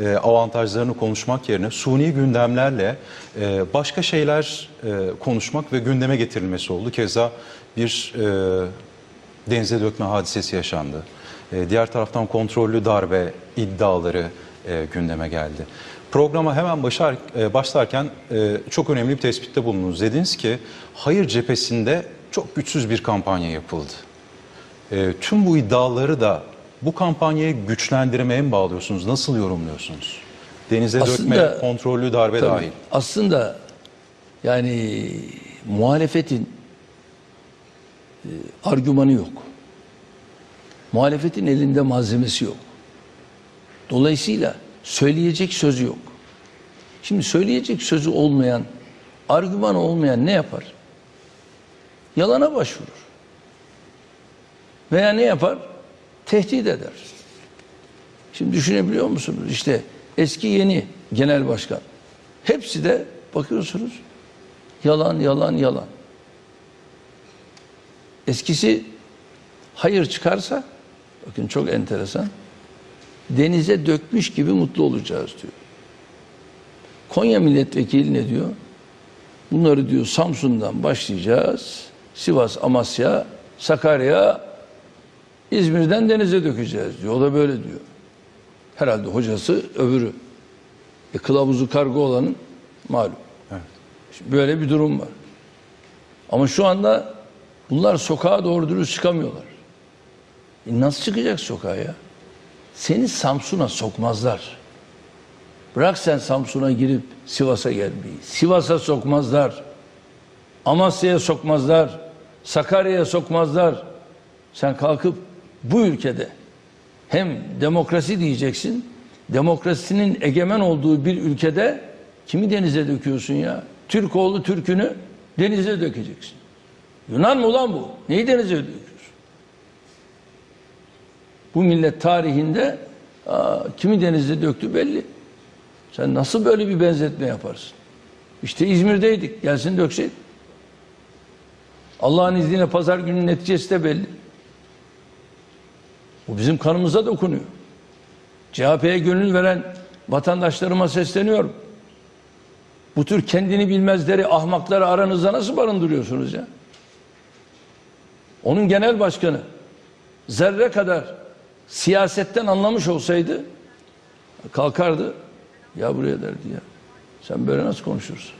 e, avantajlarını konuşmak yerine suni gündemlerle e, başka şeyler e, konuşmak ve gündeme getirilmesi oldu. Keza bir denize dökme hadisesi yaşandı. Diğer taraftan kontrollü darbe iddiaları gündeme geldi. Programa hemen başar, başlarken çok önemli bir tespitte bulundunuz. Dediniz ki hayır cephesinde çok güçsüz bir kampanya yapıldı. Tüm bu iddiaları da bu kampanyayı güçlendirmeye mi bağlıyorsunuz? Nasıl yorumluyorsunuz? Denize Aslında- dökme, kontrollü darbe Tabii. dahil. Aslında yani muhalefetin e, argümanı yok. Muhalefetin elinde malzemesi yok. Dolayısıyla söyleyecek sözü yok. Şimdi söyleyecek sözü olmayan, argümanı olmayan ne yapar? Yalana başvurur. Veya ne yapar? Tehdit eder. Şimdi düşünebiliyor musunuz? İşte eski yeni genel başkan. Hepsi de bakıyorsunuz yalan yalan yalan. Eskisi hayır çıkarsa bakın çok enteresan denize dökmüş gibi mutlu olacağız diyor. Konya milletvekili ne diyor? Bunları diyor Samsun'dan başlayacağız. Sivas, Amasya, Sakarya, İzmir'den denize dökeceğiz diyor. O da böyle diyor. Herhalde hocası öbürü. E, kılavuzu kargo olanın malum. Evet. Şimdi böyle bir durum var. Ama şu anda bunlar sokağa doğru dürüst çıkamıyorlar. E nasıl çıkacak sokağa ya? Seni Samsun'a sokmazlar. Bırak sen Samsun'a girip Sivas'a gelmeyi. Sivas'a sokmazlar. Amasya'ya sokmazlar. Sakarya'ya sokmazlar. Sen kalkıp bu ülkede hem demokrasi diyeceksin, demokrasinin egemen olduğu bir ülkede kimi denize döküyorsun ya? Türk oğlu Türk'ünü denize dökeceksin. Yunan mı ulan bu? Neyi denize döküyorsun? Bu millet tarihinde aa, kimi denize döktü belli. Sen nasıl böyle bir benzetme yaparsın? İşte İzmir'deydik. Gelsin dökseydik. Allah'ın izniyle pazar günün neticesi de belli. Bizim kanımıza dokunuyor. CHP'ye gönül veren vatandaşlarıma sesleniyorum. Bu tür kendini bilmezleri, ahmakları aranızda nasıl barındırıyorsunuz ya? Onun genel başkanı zerre kadar siyasetten anlamış olsaydı kalkardı. Ya buraya derdi ya. Sen böyle nasıl konuşursun?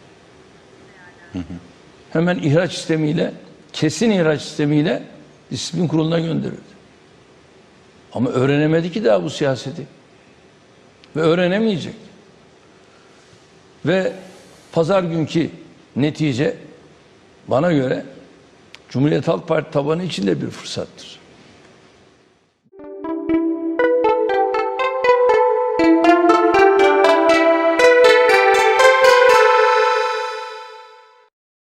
Hemen ihraç sistemiyle, kesin ihraç sistemiyle disiplin kuruluna gönderirdi. Ama öğrenemedi ki daha bu siyaseti. Ve öğrenemeyecek. Ve pazar günkü netice bana göre Cumhuriyet Halk Parti tabanı için de bir fırsattır.